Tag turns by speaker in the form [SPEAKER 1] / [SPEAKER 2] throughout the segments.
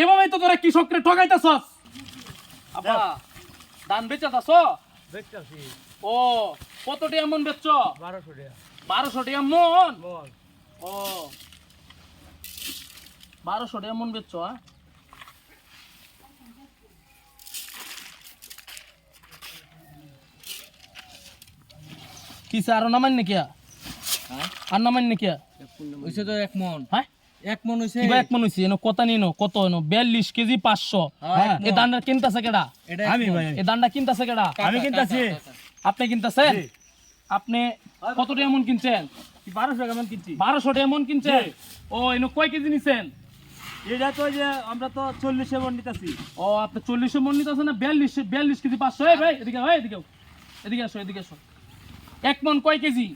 [SPEAKER 1] এভাবেই তো তোরা কৃষকরে ঠকাইতেছস। আব্বা ধান বেচাতাছ।
[SPEAKER 2] দেখতেছি
[SPEAKER 1] ও কতটি মন বেচছ?
[SPEAKER 2] বারোশো টাকা
[SPEAKER 1] বারোশো টাকা মন ও বারোশো টাকা মন বেচছ হ্যাঁ কি স্যার আরও নামান নাকি আর নামান নাকি
[SPEAKER 2] তো এক মন।
[SPEAKER 1] হ্যাঁ?
[SPEAKER 2] এক মন হইছে
[SPEAKER 1] কিবা এক মন হইছে এনো কত নিনো? কত এনো? বিয়াল্লিশ কেজি পাঁচশো।
[SPEAKER 2] হ্যাঁ,
[SPEAKER 1] এই দানটা কিনতাছে কেডা?
[SPEAKER 3] আমি ভাই।
[SPEAKER 1] এই দানটা কিনতাছে কেডা?
[SPEAKER 3] আমি কিনতাছি।
[SPEAKER 1] আপনি কিনতেছেন? আপনি কতটা এমন কিনছেন?
[SPEAKER 3] বারোশো টাকা মান কিনছি।
[SPEAKER 1] বারোশো এমন কিনছেন? ও এনো কয় কেজি নিছেন?
[SPEAKER 3] এটা তো যে আমরা তো চল্লিশে মন নিতেছি।
[SPEAKER 1] ও আপনি চল্লিশে মন নিতেছেন না? বিয়াল্লিশ বিয়াল্লিশ কেজি পাঁচশো। এই ভাই এদিকে ভাই এদিকে এদিকে আসো এদিকে আসো। এক মন কয় কেজি?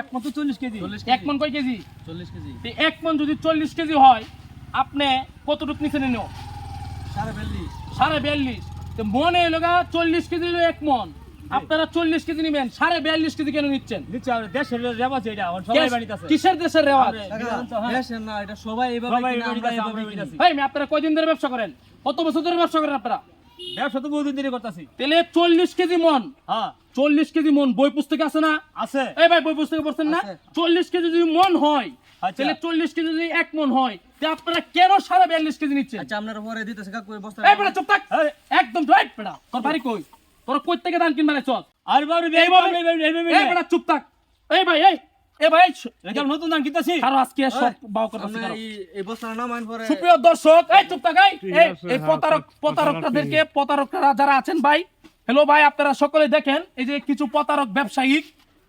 [SPEAKER 3] এক মন তো চল্লিশ কেজি।
[SPEAKER 1] এক মন কয় কেজি?
[SPEAKER 2] চল্লিশ কেজি।
[SPEAKER 1] এক মন যদি চল্লিশ কেজি হয় আপনি কতটুকু নিছেন এনো
[SPEAKER 2] সাড়ে বিয়াল্লিশ।
[SPEAKER 1] সাড়ে বিয়াল্লিশ। তো মনে হলো গা চল্লিশ কেজি এক মন। আপনারা চল্লিশ কেজি নেবেন সাড়ে বিয়াল্লিশ কেজি কেন নিচ্ছেন?
[SPEAKER 3] নিচ্ছে দেশের রেওয়াজ এটা আমার সবাই বাড়িতেছে
[SPEAKER 1] কিসের দেশের রেওয়াজ?
[SPEAKER 2] না এটা সবাই
[SPEAKER 1] আপনারা কয়দিন ধরে ব্যবসা করেন? কত বছর ধরে ব্যবসা করেন আপনারা?
[SPEAKER 3] ব্যবসা তো বহুদিন ধরে করতেছি।
[SPEAKER 1] তাহলে চল্লিশ কেজি মন।
[SPEAKER 3] হ্যাঁ।
[SPEAKER 1] চল্লিশ কেজি মন বই পুস্তকে আছে না?
[SPEAKER 3] আছে।
[SPEAKER 1] এই ভাই বই পুস্তকে পড়ছেন না? চল্লিশ কেজি যদি মন হয়
[SPEAKER 3] আচ্ছা।
[SPEAKER 1] তাহলে চল্লিশ কেজি যদি এক মন হয় তা আপনারা কেন সাড়ে বিয়াল্লিশ কেজি নিচ্ছেন?
[SPEAKER 2] আচ্ছা আপনারা পরে দিতেছে কাকু বস্তা
[SPEAKER 1] এই বেটা চুপ থাক। একদম রাইট বেটা। তোর বাড়ি কই? তোর কই থেকে ধান কিনবা চল
[SPEAKER 3] আর বাবু
[SPEAKER 1] এই বেটা চুপ থাক। এই ভাই এই। এই ভাই
[SPEAKER 3] এরকম নতুন ধান কিনতেছি
[SPEAKER 1] কারও আজকে সব বাও করতেছে
[SPEAKER 2] এই এই বস্তা নামান পরে
[SPEAKER 1] সুপ্রিয় দর্শক এই চুপ থাক এই এই এই প্রতারক প্রতারকদেরকে প্রতারকরা যারা আছেন ভাই হ্যালো ভাই আপনারা সকলে দেখেন এই যে কিছু প্রতারক ব্যবসায়ী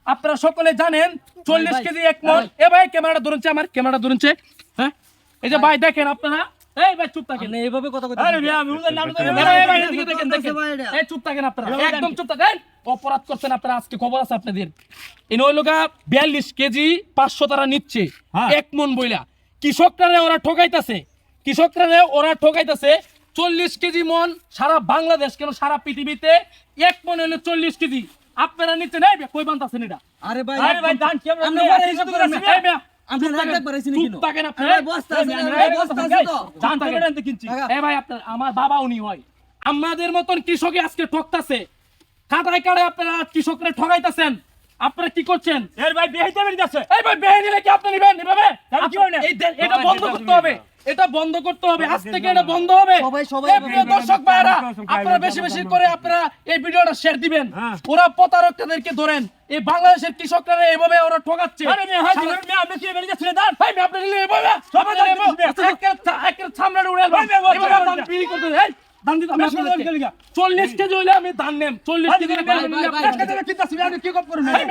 [SPEAKER 1] আপনারা সকলে জানেন চল্লিশ কেজি এক মন। এ ভাই ক্যামেরাটা ধরেছে আমার ক্যামেরাটা ধরেছে হ্যাঁ? এই যে ভাই দেখেন আপনারা এই ভাই চুপ থাকেন।
[SPEAKER 2] এইভাবে কথা কইতে
[SPEAKER 3] আরে ভাই আমি ওদের নাম তো
[SPEAKER 1] ভাই, এদিকে দেখেন, দেখেন। এই চুপ থাকেন আপনারা। একদম চুপ থাকেন। অপরাধ করছেন আপনারা আজকে খবর আছে আপনাদের। এই নইলগা বিয়াল্লিশ কেজি পাঁচশো তারা নিচ্ছে।
[SPEAKER 3] হ্যাঁ।
[SPEAKER 1] এক মন বইলা। কৃষকরা ওরা ঠকাইতাছে। কৃষকরা ওরা ঠকাইতাছে চল্লিশ কেজি মন সারা বাংলাদেশ কেন সারা পৃথিবীতে এক মন হলো চল্লিশ কেজি। আপনারা নিচ্ছেন কই বানতাছেন এটা?
[SPEAKER 2] আরে ভাই
[SPEAKER 3] আরে ভাই ধান কেমন
[SPEAKER 2] আমরা হিসাব করে
[SPEAKER 1] আমার বাবা উনি হয়। আমাদের মতন কৃষকে আজকে ঠকতাছে। কাটায় কাটায় আপনারা কৃষকরা ঠকাইতেছেন। আপনারা কি করছেন?
[SPEAKER 3] এর ভাই বিহাইতে বেরিয়েছে
[SPEAKER 1] এই ভাই বেহে নিলে কি আপনি নিবেন? এভাবে?
[SPEAKER 3] তাহলে কি হবে? না?
[SPEAKER 1] এই দে- এটা বন্ধ করতে হবে। এটা বন্ধ করতে হবে। আজ থেকে এটা বন্ধ হবে। প্রিয় দর্শক ভাইরা আপনারা বেশি বেশি করে আপনারা এই ভিডিওটা শেয়ার দিবেন।
[SPEAKER 3] হ্যাঁ।
[SPEAKER 1] ওরা প্রতারকদেরকে ধরেন এই বাংলাদেশের কৃষকরা এইভাবে ওরা ঠকাচ্ছে।
[SPEAKER 3] আরে হাই আপনি কি
[SPEAKER 1] ভাই আমি এভাবে
[SPEAKER 3] সবাই
[SPEAKER 1] এভাবে-। একের একের উড়ে
[SPEAKER 3] ভাই,
[SPEAKER 1] এভাবে। বিক্রি করতে ধান দিতে আমি কেজি হইলে আমি ধান নেম চল্লিশ
[SPEAKER 3] ভাই,
[SPEAKER 1] কেজি
[SPEAKER 3] ভাই, ভাই,
[SPEAKER 2] ভাই,
[SPEAKER 1] নিলাম।
[SPEAKER 2] ভাই,
[SPEAKER 1] এক
[SPEAKER 2] ভাই,
[SPEAKER 1] কেজি
[SPEAKER 3] কিনতেছি আমি কি কম করব
[SPEAKER 1] ভাই,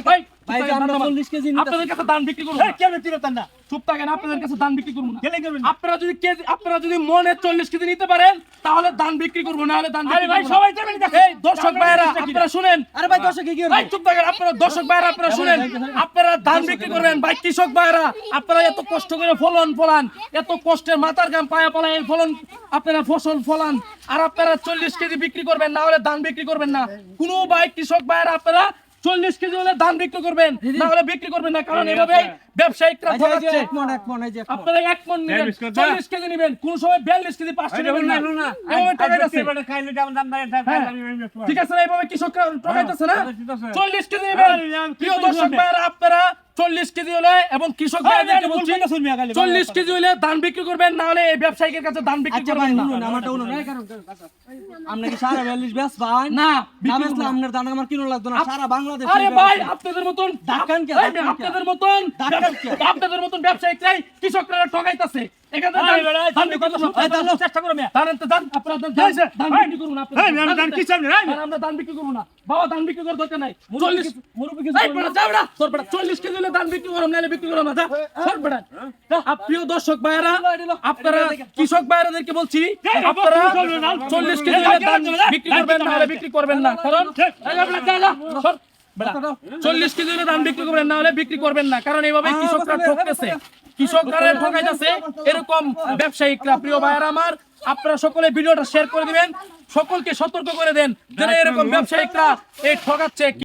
[SPEAKER 1] ভাই, ভাই,
[SPEAKER 2] ভাই, আমরা 40 কেজি
[SPEAKER 1] আপনাদের কাছে ধান বিক্রি করব
[SPEAKER 3] এই
[SPEAKER 1] না।
[SPEAKER 3] কেমন না
[SPEAKER 1] চুপ থাকেন আপনাদের কাছে ধান বিক্রি করব না।
[SPEAKER 3] কেলে করবেন
[SPEAKER 1] আপনারা যদি কেজি আপনারা যদি মনে চল্লিশ কেজি নিতে পারেন তাহলে ধান বিক্রি করব না হলে ধান
[SPEAKER 3] আরে ভাই সবাই যাবেন
[SPEAKER 1] এই দর্শক ভাইরা আপনারা শুনেন।
[SPEAKER 2] আরে ভাই দর্শক কি
[SPEAKER 1] এই চুপ থাকেন আপনারা দর্শক ভাইরা আপনারা শুনেন। আপনারা ধান বিক্রি করবেন। ভাই কৃষক ভাইরা আপনারা এত কষ্ট করে ফলন ফলান এত কষ্টের মাথার গাম পায়া পালায় এই ফলন আপনারা ফসল ফলান। আর আপনারা চল্লিশ কেজি বিক্রি করবেন না হলে ধান বিক্রি করবেন না। কোনো ভাই কৃষক ভাইরা আপনারা চল্লিশ কেজি হলে ধান বিক্রি করবেন না হলে বিক্রি করবেন না কারণ এভাবে ব্যবসায়িকরা
[SPEAKER 2] আচ্ছা, এই যে
[SPEAKER 1] ঠকাচ্ছে
[SPEAKER 2] এক এক এই যে এক।
[SPEAKER 1] আপনারা এক মন নেবেন চল্লিশ কেজি নেবেন কোন সময় বিয়াল্লিশ কেজি পাঁচশো নেবেন না। এভাবে
[SPEAKER 3] বাড়ে
[SPEAKER 1] হ্যাঁ। ঠিক আছে না এইভাবে কৃষকরা ঠকাইতেছে না। চল্লিশ কেজি নেবেন। প্রিয় দর্শক
[SPEAKER 3] করব?
[SPEAKER 1] আপনারা চল্লিশ কেজি হলে এবং কৃষক চল্লিশ কেজি হলে ধান বিক্রি করবেন না হলে এই ব্যবসায়ীদের কাছে ধান বিক্রি
[SPEAKER 2] আচ্ছা
[SPEAKER 1] করবেন
[SPEAKER 2] কি সারা বিয়াল্লিশ ব্যাস
[SPEAKER 1] না।
[SPEAKER 2] আপনার দাম আমার কিনো লাগতো না সারা বাংলাদেশ
[SPEAKER 1] আরে ভাই আপনাদের মতন
[SPEAKER 2] কে, কে?
[SPEAKER 1] আপনাদের মতন আপনাদের মতন ব্যবসায়িকরাই কৃষকরা ঠকাইতাছে।
[SPEAKER 3] চেষ্টা করো
[SPEAKER 1] আমরা বিক্রি করব না। বাবা, বিক্রি করার দরকার নাই। চল্লিশ- চল্লিশ কেজি বিক্রি করো, নাহলে বিক্রি করো না, প্রিয় দর্শক ভাইয়েরা, আপনারা কৃষক ভাইয়েরাদেরকে বলছি আপনারা চল্লিশ কেজি বিক্রি করবেন না বিক্রি করবেন না। কারণ চল্লিশ কেজি ধান বিক্রি করবেন না হলে বিক্রি করবেন না। কারণ এইভাবে কৃষকরা ঠকতেছে। কৃষকরা ঠকাইতেছে, এরকম ব্যবসায়িকরা। প্রিয় ভাইয়েরা আমার, আপনারা সকলে ভিডিওটা শেয়ার করে দিবেন। সকলকে সতর্ক করে দেন, যেন এরকম ব্যবসায়িকরা এই ঠকাচ্ছে।